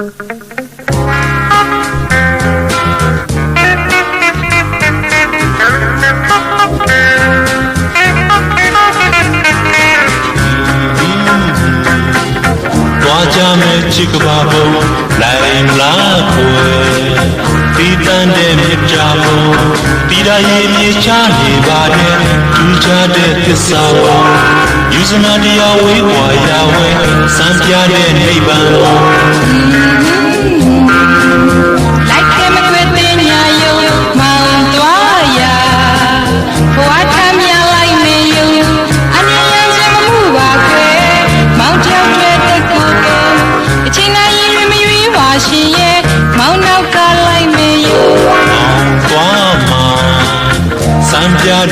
သွားကြမယ်ချစ်ကဘာဘုံလိုက်မလားခွေဒီတန်တဲ့မြစ်ကြဘုံတီရာရဲ့မြေ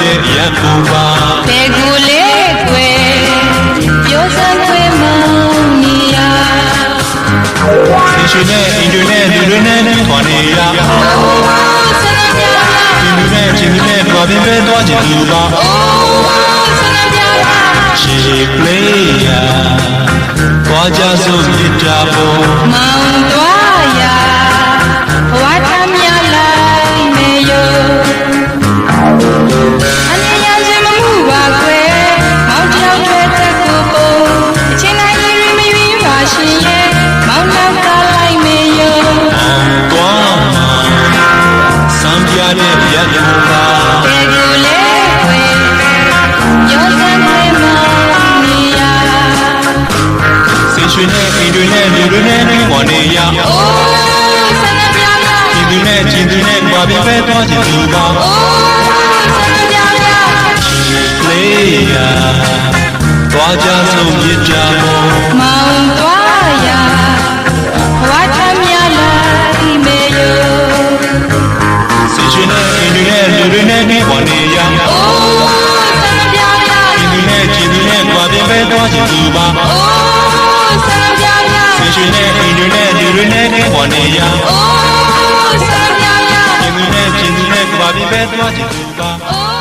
တဲ့ရက်ကူပါဘယ်ကိုလေးခွေပြောစမ်းခွေမောင်နီယာဆင်ရှင်နဲ့အင်ဒိုနဲ့လူတွေနဲ့ထွာနေရအိုးဆန္ဒပြလာဒီလူနဲ့ချင်းလူနဲ့တွားပြင်းပဲသွားချင်သူပါအိုးဆန္ဒပြလာချီပလေးယာသွားကြစို့မြစ်တာဘုံမောင် ရက်ကူပါဘယ်ကိုလဲခွဲရောစံခွဲမောင်နီယာဆင်ရှင်နဲ့အင်ဒိုနဲ့လူတွေနဲ့ထွာနေရအိုးဆန္ဒပြလာဒီလူနဲ့ချင်းလူနဲ့တွားပြင်းပဲသွားချင်သူပါအိုးဆန္ဒပြလာလေးယာသွားကြစို့မြစ်တာဘုံ နဲ့ထွာနေရအိုးဆန္ဒပြလာချင်းလူနဲ့ချင်းလူနဲ့တွားပြင်းပဲသွားချင်သူပါအိ